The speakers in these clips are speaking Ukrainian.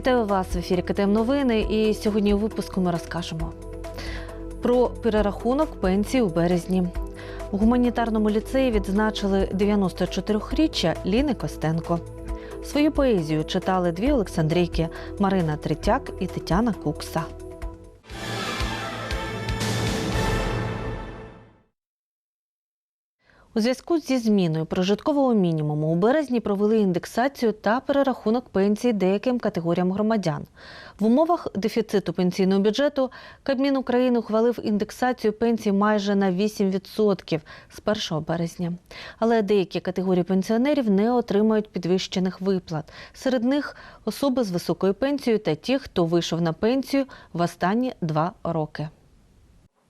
Вітаю вас в ефірі КТМ Новини. І сьогодні у випуску ми розкажемо про перерахунок пенсій у березні. У гуманітарному ліцеї відзначили 94-річчя Ліни Костенко. Свою поезію читали дві Олександрійки Марина Третяк і Тетяна Кукса. У зв'язку зі зміною прожиткового мінімуму у березні провели індексацію та перерахунок пенсій деяким категоріям громадян. В умовах дефіциту пенсійного бюджету Кабмін України ухвалив індексацію пенсій майже на 8% з 1 березня. Але деякі категорії пенсіонерів не отримають підвищених виплат. Серед них особи з високою пенсією та ті, хто вийшов на пенсію в останні два роки.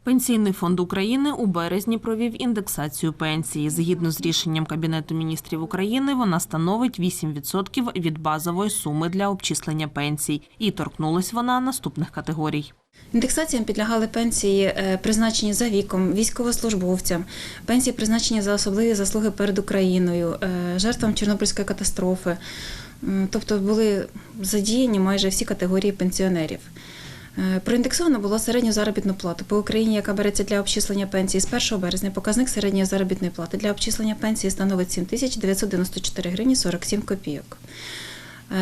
Пенсійний фонд України у березні провів індексацію пенсії. Згідно з рішенням Кабінету міністрів України, вона становить 8% від базової суми для обчислення пенсій. І торкнулась вона наступних категорій. Індексаціям підлягали пенсії, е, призначені за віком, військовослужбовцям, пенсії призначені за особливі заслуги перед Україною, е, жертвам Чорнобильської катастрофи. Тобто були задіяні майже всі категорії пенсіонерів. Е, Проіндексовано було середню заробітну плату по Україні, яка береться для обчислення пенсії з 1 березня. Показник середньої заробітної плати для обчислення пенсії становить 7994 гривні 47 копійок.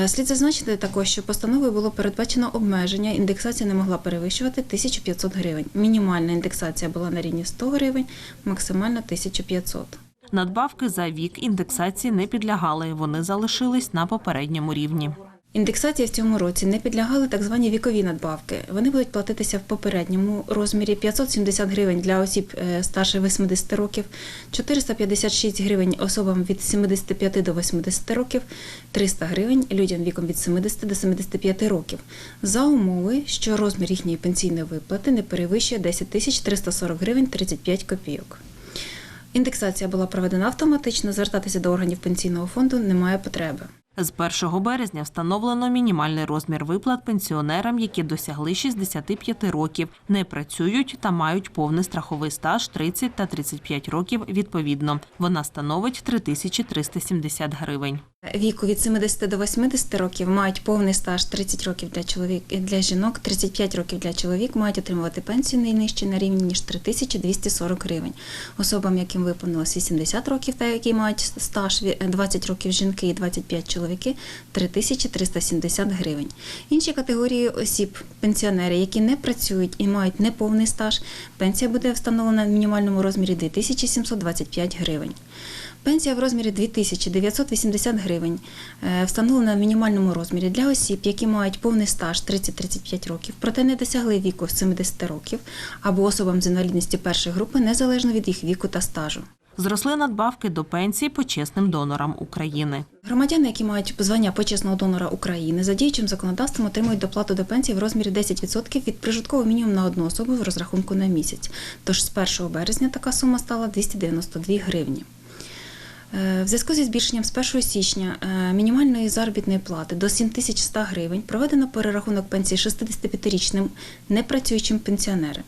Е, Слід зазначити також, що постановою було передбачено обмеження. Індексація не могла перевищувати 1500 гривень. Мінімальна індексація була на рівні 100 гривень, максимально 1500. Надбавки за вік індексації не підлягали. Вони залишились на попередньому рівні. Індексації в цьому році не підлягали так звані вікові надбавки. Вони будуть платитися в попередньому розмірі 570 гривень для осіб е, старше 80 років, 456 гривень особам від 75 до 80 років, 300 гривень людям віком від 70 до 75 років. За умови, що розмір їхньої пенсійної виплати не перевищує 10 тисяч 340 гривень 35 копійок. Індексація була проведена автоматично, звертатися до органів пенсійного фонду немає потреби. З 1 березня встановлено мінімальний розмір виплат пенсіонерам, які досягли 65 років, не працюють та мають повний страховий стаж 30 та 35 років відповідно. Вона становить 3370 гривень. Віку від 70 до 80 років мають повний стаж 30 років для чоловік для жінок, 35 років для чоловік мають отримувати пенсію найнижче на рівні ніж 3240 гривень. Особам, яким виповнилось 80 років та які мають стаж 20 років жінки і 25 чоловіки 3370 гривень. Інші категорії осіб, пенсіонери, які не працюють і мають неповний стаж, пенсія буде встановлена в мінімальному розмірі 2725 гривень. Пенсія в розмірі 2980 гривень е, встановлена в мінімальному розмірі для осіб, які мають повний стаж 30-35 років, проте не досягли віку 70 років, або особам з інвалідністю першої групи незалежно від їх віку та стажу. Зросли надбавки до пенсії почесним донорам України. Громадяни, які мають звання почесного донора України, за діючим законодавством отримують доплату до пенсії в розмірі 10% від прожиткового мінімуму на одну особу в розрахунку на місяць. Тож з 1 березня така сума стала 292 гривні. Е, В зв'язку зі збільшенням з 1 січня е, мінімальної заробітної плати до 7100 гривень проведено перерахунок пенсії 65-річним непрацюючим пенсіонерам.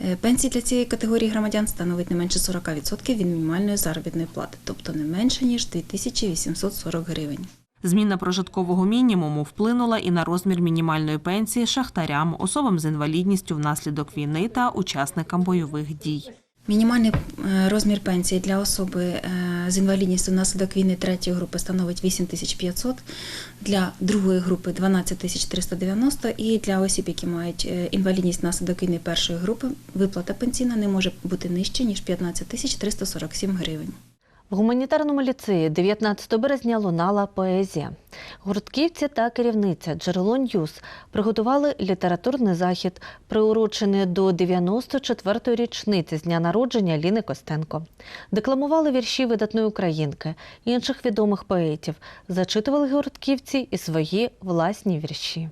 Е, Пенсії для цієї категорії громадян становить не менше 40% від мінімальної заробітної плати, тобто не менше ніж 2840 гривень. Зміна прожиткового мінімуму вплинула і на розмір мінімальної пенсії шахтарям, особам з інвалідністю внаслідок війни та учасникам бойових дій. Мінімальний е, розмір пенсії для особи е, з інвалідністю внаслідок війни третьої групи становить 8500, для другої групи 12390 і для осіб, які мають е, інвалідність внаслідок війни першої групи, виплата пенсійна не може бути нижче, ніж 15347 гривень. В гуманітарному ліцеї 19 березня лунала поезія. Гуртківці та керівниця Джерело Ньюз приготували літературний захід, приурочений до 94-ї річниці з дня народження Ліни Костенко. Декламували вірші видатної українки, інших відомих поетів, зачитували гуртківці і свої власні вірші.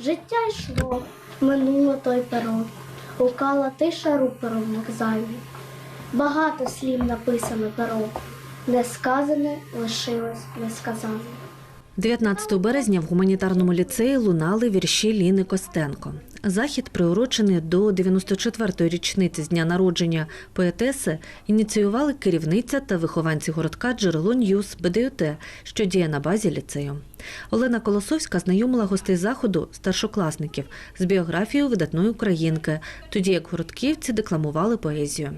Життя йшло, минуло той перон, гукала тиша рупором в вокзалі. Багато слів написано пером, несказане лишилось несказане. 19 березня в гуманітарному ліцеї лунали вірші Ліни Костенко. Захід, приурочений до 94-ї річниці з дня народження поетеси, ініціювали керівниця та вихованці городка Джерело Ньюз БДЮТ, що діє на базі ліцею. Олена Колосовська знайомила гостей заходу старшокласників з біографією видатної українки, тоді як городківці декламували поезію.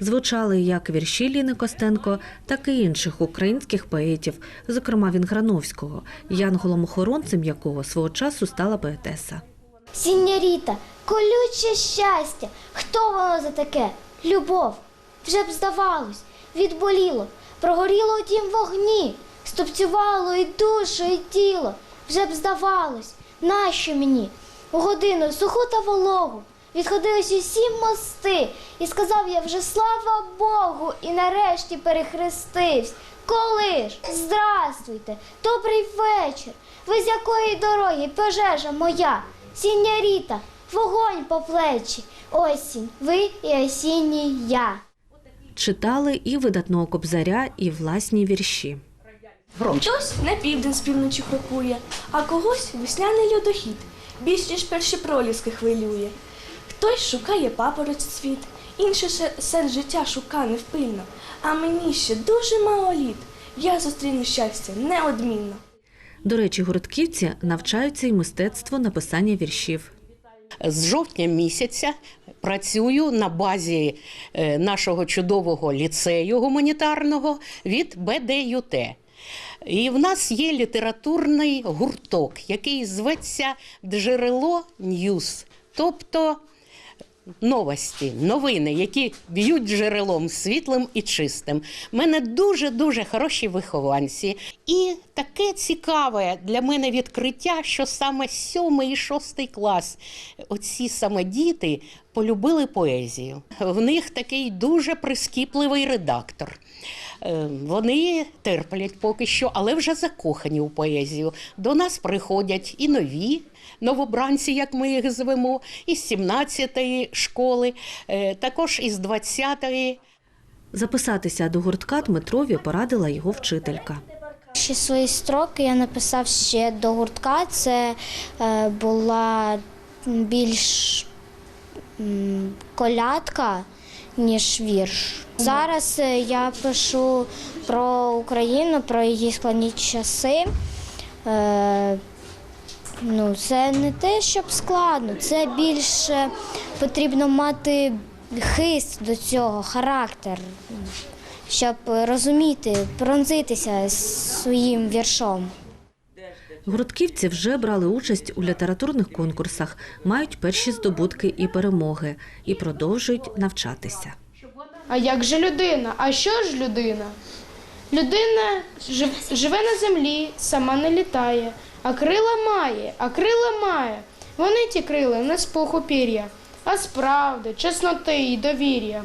Звучали як вірші Ліни Костенко, так і інших українських поетів, зокрема Вінграновського, янголом-охоронцем якого свого часу стала поетеса. Сіньоріта, колюче щастя. Хто воно за таке? Любов. Вже б здавалось, відболіло, прогоріло у тім вогні, ступцювало і душу, і тіло. Вже б здавалось, нащо мені? У годину суху та вологу відходились усі мости, і сказав я вже слава Богу, і нарешті перехрестився. Коли ж? Здрастуйте, добрий вечір. Ви з якої дороги, пожежа моя? Сіньоріта, вогонь по плечі. Осінь, ви і осінній я. Читали і видатного кобзаря, і власні вірші. Хтось на південь з півночі крокує, а когось весняний льодохід, більш ніж перші проліски хвилює. Хтось шукає папороть цвіт, інший ще сенс життя шукає невпинно. А мені ще дуже мало літ. Я зустріну щастя неодмінно. До речі, городківці навчаються і мистецтву написання віршів. З жовтня місяця працюю на базі е, нашого чудового ліцею гуманітарного від БДЮТ. І в нас є літературний гурток, який зветься Джерело Ньюз, тобто новості, новини, які б'ють джерелом світлим і чистим. У мене дуже дуже хороші вихованці. І таке цікаве для мене відкриття, що саме сьомий і шостий клас, оці саме діти полюбили поезію. В них такий дуже прискіпливий редактор. Е, Вони терплять поки що, але вже закохані у поезію. До нас приходять і нові новобранці, як ми їх звемо, із 17-ї школи, е, також із 20-ї. Записатися до гуртка Дмитрові порадила його вчителька. Ще свої строки я написав ще до гуртка. Це е, була більш колядка, ніж вірш. Зараз е, я пишу про Україну, про її складні часи. Ну, це не те, щоб складно, це більше потрібно мати хист до цього, характер, щоб розуміти, пронзитися своїм віршом. Гуртківці вже брали участь у літературних конкурсах, мають перші здобутки і перемоги і продовжують навчатися. А як же людина? А що ж людина? Людина жив- живе на землі, сама не літає, а крила має, а крила має. Вони ті крила не з пуху пір'я, а з правди, чесноти і довір'я.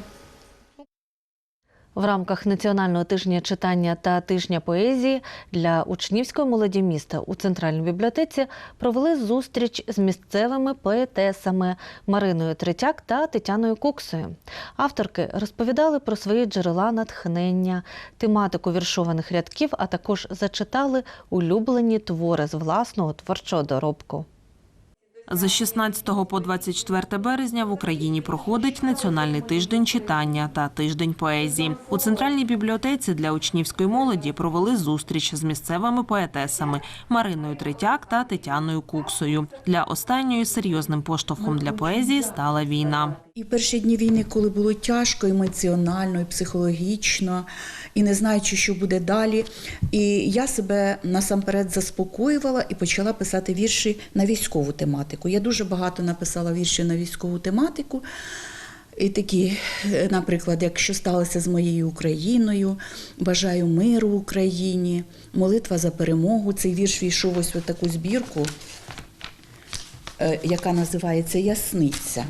В рамках національного тижня читання та тижня поезії для учнівської молоді міста у центральній бібліотеці провели зустріч з місцевими поетесами Мариною Третяк та Тетяною Куксою. Авторки розповідали про свої джерела натхнення, тематику віршованих рядків, а також зачитали улюблені твори з власного творчого доробку. З 16 по 24 березня в Україні проходить Національний тиждень читання та тиждень поезії. У центральній бібліотеці для учнівської молоді провели зустріч з місцевими поетесами Мариною Третяк та Тетяною Куксою. Для останньої серйозним поштовхом для поезії стала війна. І перші дні війни, коли було тяжко емоціонально, і психологічно, і не знаючи, що буде далі. І я себе насамперед заспокоювала і почала писати вірші на військову тематику. Я дуже багато написала віршів на військову тематику. І такі, е, наприклад, якщо сталося з моєю Україною, бажаю миру Україні, молитва за перемогу. Цей вірш війшов ось в таку збірку, е, яка називається Ясниця.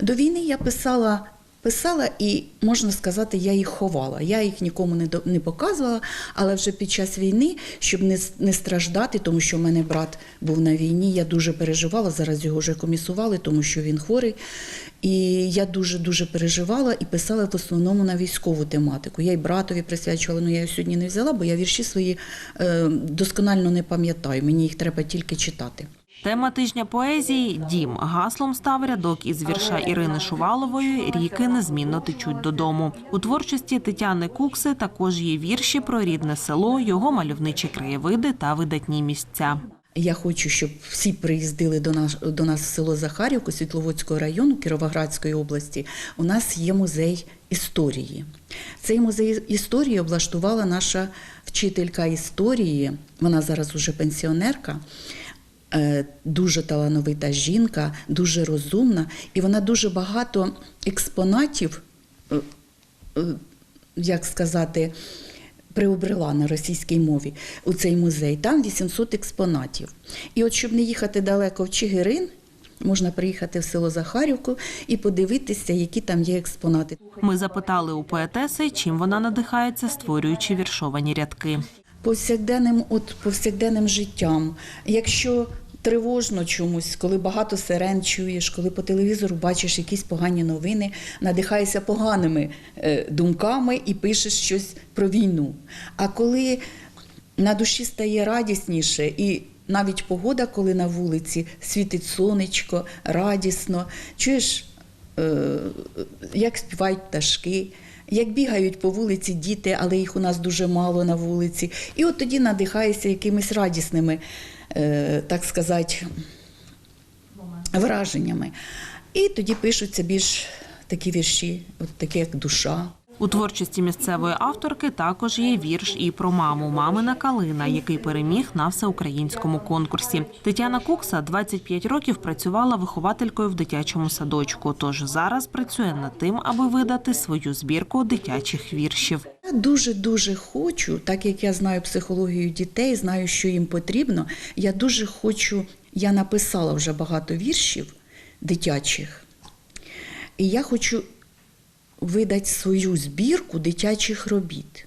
До війни я писала, писала і можна сказати, я їх ховала. Я їх нікому не не показувала, але вже під час війни, щоб не, не страждати, тому що в мене брат був на війні, я дуже переживала. Зараз його вже комісували, тому що він хворий. І я дуже дуже переживала і писала в основному на військову тематику. Я й братові присвячувала, але я його сьогодні не взяла, бо я вірші свої е, досконально не пам'ятаю. Мені їх треба тільки читати. Тема тижня поезії Дім гаслом став рядок із вірша Ірини Шувалової Ріки незмінно течуть додому. У творчості Тетяни Кукси також є вірші про рідне село, його мальовничі краєвиди та видатні місця. Я хочу, щоб всі приїздили до нас до нас в село Захарівку Світловодського району Кіровоградської області. У нас є музей історії. Цей музей історії облаштувала наша вчителька історії. Вона зараз уже пенсіонерка. Е, Дуже талановита жінка, дуже розумна, і вона дуже багато експонатів, е, е, як сказати, приобрела на російській мові у цей музей. Там 800 експонатів. І от щоб не їхати далеко в Чигирин, можна приїхати в село Захарівку і подивитися, які там є експонати. Ми запитали у поетеси, чим вона надихається, створюючи віршовані рядки. повсякденним, от повсякденним життям. Якщо тривожно чомусь, коли багато сирен чуєш, коли по телевізору бачиш якісь погані новини, надихаєшся поганими е, думками і пишеш щось про війну. А коли на душі стає радісніше і навіть погода, коли на вулиці світить сонечко, радісно, чуєш, е, як співають пташки, як бігають по вулиці діти, але їх у нас дуже мало на вулиці. І от тоді надихаєшся якимись радісними, так сказати, враженнями. І тоді пишуться більш такі вірші, от такі як душа. У творчості місцевої авторки також є вірш і про маму мамина калина, який переміг на всеукраїнському конкурсі. Тетяна Кукса 25 років працювала вихователькою в дитячому садочку. Тож зараз працює над тим, аби видати свою збірку дитячих віршів. Я дуже дуже хочу, так як я знаю психологію дітей, знаю, що їм потрібно. Я дуже хочу. Я написала вже багато віршів дитячих, і я хочу видати свою збірку дитячих робіт.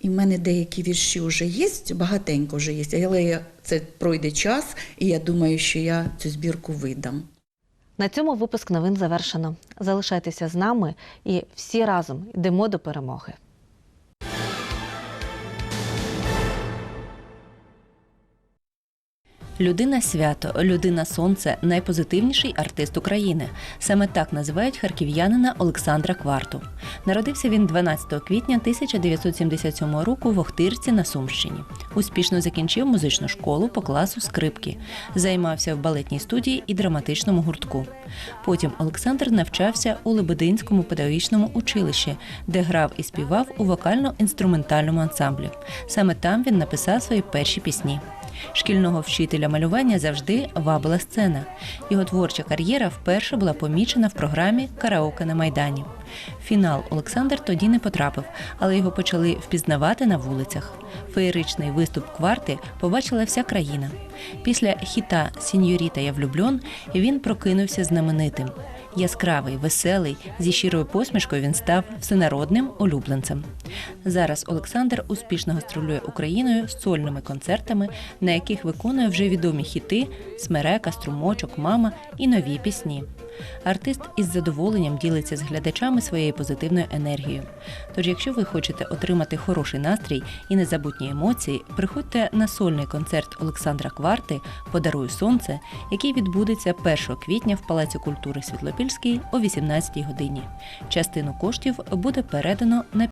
І в мене деякі вірші вже є, багатенько вже є, але це пройде час, і я думаю, що я цю збірку видам. На цьому випуск новин завершено. Залишайтеся з нами і всі разом йдемо до перемоги. Людина свято, людина сонце найпозитивніший артист України. Саме так називають харків'янина Олександра Кварту. Народився він 12 квітня 1977 року в Охтирці на Сумщині. Успішно закінчив музичну школу по класу скрипки. Займався в балетній студії і драматичному гуртку. Потім Олександр навчався у Лебединському педагогічному училищі, де грав і співав у вокально-інструментальному ансамблі. Саме там він написав свої перші пісні. Шкільного вчителя малювання завжди вабила сцена. Його творча кар'єра вперше була помічена в програмі Караоке на Майдані. Фінал Олександр тоді не потрапив, але його почали впізнавати на вулицях. Феєричний виступ кварти побачила вся країна. Після хіта Сіньоріта я влюблен він прокинувся знаменитим. Яскравий, веселий, зі щирою посмішкою він став всенародним улюбленцем. Зараз Олександр успішно гастролює Україною з сольними концертами, на яких виконує вже відомі хіти Смерека, Струмочок, Мама і нові пісні. Артист із задоволенням ділиться з глядачами своєю позитивною енергією. Тож, якщо ви хочете отримати хороший настрій і незабутні емоції, приходьте на сольний концерт Олександра Кварти Подаруй сонце, який відбудеться 1 квітня в Палаці культури Світлопільський о 18 годині. Частину коштів буде передано на